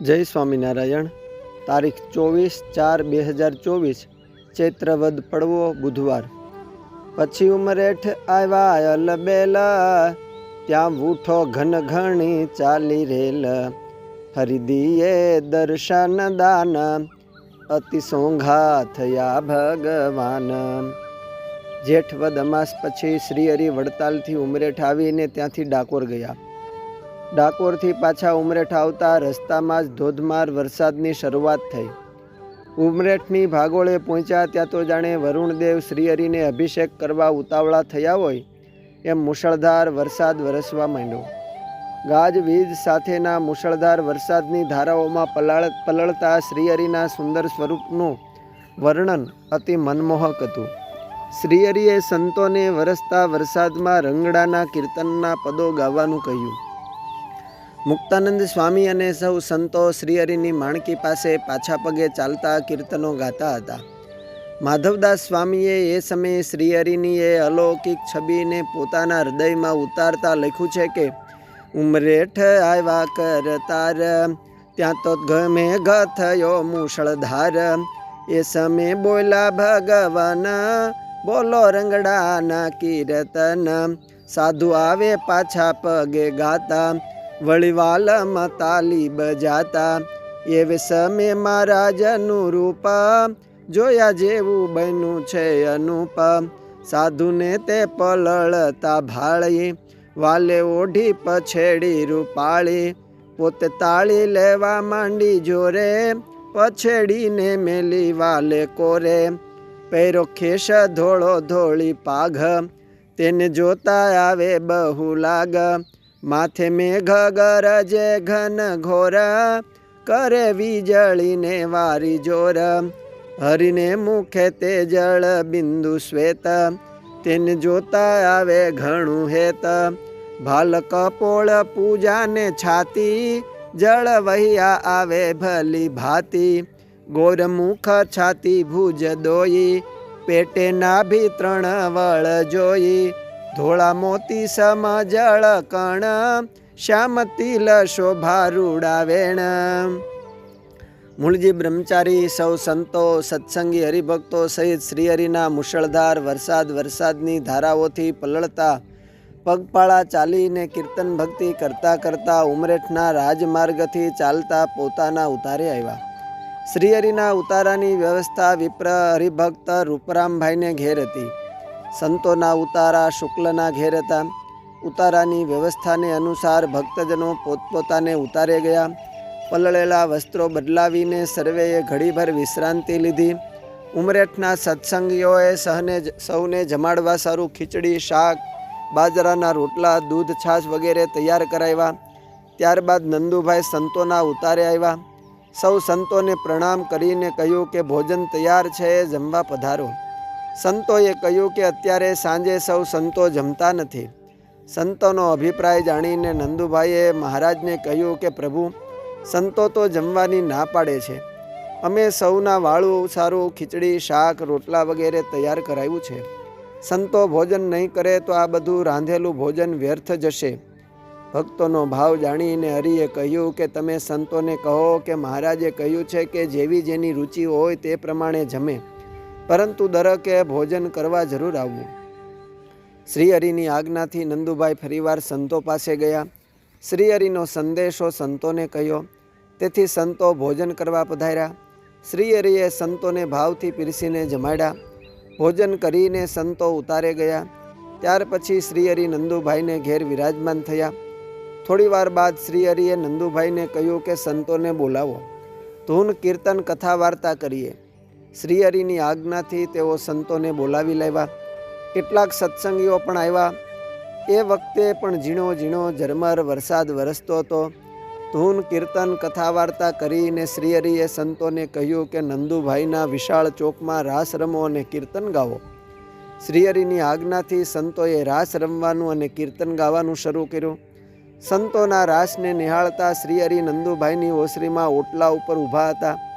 જય સ્વામિનારાયણ. તારીખ ચોવીસ ચાર બે હજાર ચોવીસ, ચૈત્રવદ પડવો બુધવાર. પછી ઉમરેઠ આવ્યા અલબેલ ત્યાં ઉઠો ઘન ઘણી ચાલી રેલ. હરિદીએ દર્શન દાન, અતિ સોંઘા થયા ભગવાન. જેઠ વદ અમાસ પછી શ્રી હરિ વડતાલથી ઉમરેઠ આવીને ત્યાંથી ડાકોર ગયા. ડાકોરથી પાછા ઉમરેઠ આવતા રસ્તામાં જ ધોધમાર વરસાદની શરૂઆત થઈ. ઉમરેઠની ભાગોળે પહોંચ્યા ત્યાં તો જાણે વરુણદેવ શ્રીહરિને અભિષેક કરવા ઉતાવળા થયા હોય એમ મુશળધાર વરસાદ વરસવા માંડ્યો. ગાજવીજ સાથેના મુશળધાર વરસાદની ધારાઓમાં પલાળ પલળતા શ્રીહરિના સુંદર સ્વરૂપનું વર્ણન અતિ મનમોહક હતું. શ્રીહરિએ સંતોને વરસતા વરસાદમાં રંગડાના કીર્તનના પદો ગાવાનું કહ્યું. મુક્તાનંદ સ્વામી અને સૌ સંતો શ્રીહરિની માણકી પાસે પાછા પગે ચાલતા કીર્તનો ગાતા હતા. માધવદાસ સ્વામીએ એ સમયે શ્રીહરિની એ અલૌકિક છબીને પોતાના હૃદયમાં ઉતારતા લખ્યું છે કે ઉમરેઠ આવ્યા કર તાર, ત્યાં તો ગમે ગ થયો મૂસળધાર. એ સમય બોલા ભગવાન, બોલો રંગડાના કીર્તન. સાધુ આવે પાછા પગે ગાતા. વળીવાલમાં તાલી બજાતા. એવે સમે મહારાજનું રૂપ જોયા જેવું બન્યું છે અનુપ. સાધુને તે પલળતા ભાળી, વાલે ઓઢી પછેડી રૂપાળી. પોતે તાળી લેવા માંડી જોરે, પછેડીને મેલી વાલે કોરે. પહેરો ખેસ ધોળો ધોળી પાઘ, તેને જોતા આવે બહુ લાગ. માથે મેઘ ગરજે ઘન ઘોર, કરે વીજળીને વારી જોર. હરિને મુખે તે જળ બિંદુ શ્વેત, તેને જોતા આવે ઘણું હેત. ભાલ કપોળ પૂજાને છાતી, જળ વહ્યા આવે ભલી ભાતી. ગોરમુખ છાતી ભુજ દોઈ પેટે નાભી ત્રણ વળ જોઈ. ધોળા મોતી સમ જળ કણ શ્યામ તિલ શોભા રૂડાવેણ મૂળજી બ્રહ્મચારી સૌ સંતો, સત્સંગી હરિભક્તો સહિત શ્રીહરિના મુશળધાર વરસાદ વરસાદની ધારાઓથી પલળતા પગપાળા ચાલીને કીર્તન ભક્તિ કરતા કરતા ઉમરેઠના રાજમાર્ગથી ચાલતા પોતાના ઉતારે આવ્યા. શ્રીહરિના ઉતારાની વ્યવસ્થા વિપ્ર હરિભક્ત રૂપરામભાઈને ઘેર હતી. સંતોના ઉતારા શુક્લના ઘેર હતા. ઉતારાની વ્યવસ્થાને અનુસાર ભક્તજનો પોતપોતાને ઉતારે ગયા. પલળેલા વસ્ત્રો બદલાવીને સર્વેએ ઘડીભર વિશ્રાંતિ લીધી. ઉમરેઠના સત્સંગીઓએ સહને સૌને જમાડવા સારું ખીચડી, શાક, બાજરાના રોટલા, દૂધ, છાશ વગેરે તૈયાર કરાવ્યા. ત્યારબાદ નંદુભાઈ સંતોના ઉતારે આવ્યા. સૌ સંતોને પ્રણામ કરીને કહ્યું કે ભોજન તૈયાર છે, જમવા પધારો. સંતોએ કહ્યું કે અત્યારે સાંજે સૌ સંતો જમતા નથી. સંતોનો અભિપ્રાય જાણીને નંદુભાઈએ મહારાજને કહ્યું કે, પ્રભુ, સંતો તો જમવાની ના પાડે છે. અમે સૌના વાળું, સારું ખીચડી, શાક, રોટલા વગેરે તૈયાર કરાવ્યું છે. સંતો ભોજન નહીં કરે તો આ બધું રાંધેલું ભોજન વ્યર્થ જશે. ભક્તોનો ભાવ જાણીને હરિએ કહ્યું કે, તમે સંતોને કહો કે, મહારાજે કહ્યું છે કે, જેવી જેની રુચિ હોય તે પ્રમાણે જમે. પરંતુ દરકે ભોજન કરવા જરૂર આવવું શ્રીહરિની આજ્ઞાથી નંદુભાઈ ફરીવાર સંતો પાસે ગયા. શ્રીહરિનો સંદેશો સંતોને કહ્યો. તેથી સંતો ભોજન કરવા પધાર્યા. શ્રીહરિએ સંતોને ભાવથી પીરસીને જમાડ્યા. ભોજન કરીને સંતો ઉતારે ગયા. ત્યાર પછી શ્રીહરિ નંદુભાઈને ઘેર વિરાજમાન થયા. થોડીવાર બાદ શ્રીહરિએ નંદુભાઈને કહ્યું કે સંતોને બોલાવો. ધૂન કીર્તન કથા વાર્તા કરીએ. શ્રીહરિની આજ્ઞાથી તેઓ સંતોને બોલાવી લાવ્યા. કેટલાક સત્સંગીઓ પણ આવ્યા. એ વખતે પણ ઝીણો ઝીણો ઝરમર વરસાદ વરસતો હતો. ધૂન કીર્તન કથા વાર્તા કરીને શ્રીહરિએ સંતોને કહ્યું કે, નંદુભાઈના વિશાળ ચોકમાં રાસ રમો અને કીર્તન ગાવો. શ્રીહરિની આજ્ઞાથી સંતોએ રાસ રમવાનું અને કીર્તન ગાવાનું શરૂ કર્યું. સંતોના રાસને નિહાળતા શ્રીહરિ નંદુભાઈની ઓસરીમાં ઓટલા ઉપર ઊભા હતા.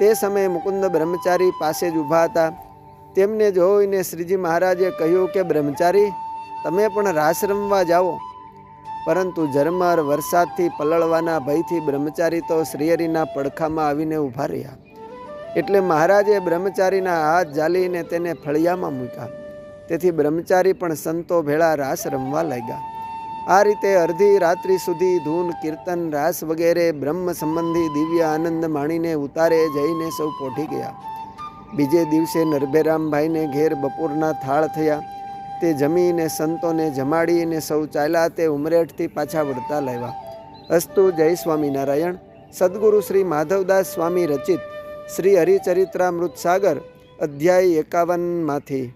તે સમયે મુકુંદ બ્રહ્મચારી પાસે જ ઊભા હતા. તેમને જોઈને શ્રીજી મહારાજે કહ્યું કે, બ્રહ્મચારી, તમે પણ રાસ રમવા જાઓ. પરંતુ ઝરમર વરસાદથી પલળવાના ભયથી બ્રહ્મચારી તો શ્રીહરિના પડખામાં આવીને ઊભા રહ્યા. એટલે મહારાજે બ્રહ્મચારીના હાથ જાલીને તેને ફળિયામાં મૂક્યા. તેથી બ્રહ્મચારી પણ સંતો ભેળા રાસ રમવા લાગ્યા. આ રીતે અડધી રાત્રિ સુધી ધૂન, કીર્તન, રાસ વગેરે બ્રહ્મ સંબંધી દિવ્ય આનંદ માણીને ઉતારે જઈને સૌ પોઠી ગયા. બીજે દિવસે નરભેરામભાઈને ઘેર બપોરના થાળ થયા. તે જમીને સંતોને જમાડીને સૌ ચાલ્યા તે ઉમરેઠથી પાછા વળતા લાવ્યા. અસ્તુ જય સ્વામિનારાયણ. સદગુરુ શ્રી માધવદાસ સ્વામી રચિત શ્રી હરિચરિત્રામૃત સાગર, અધ્યાય એકાવનમાંથી.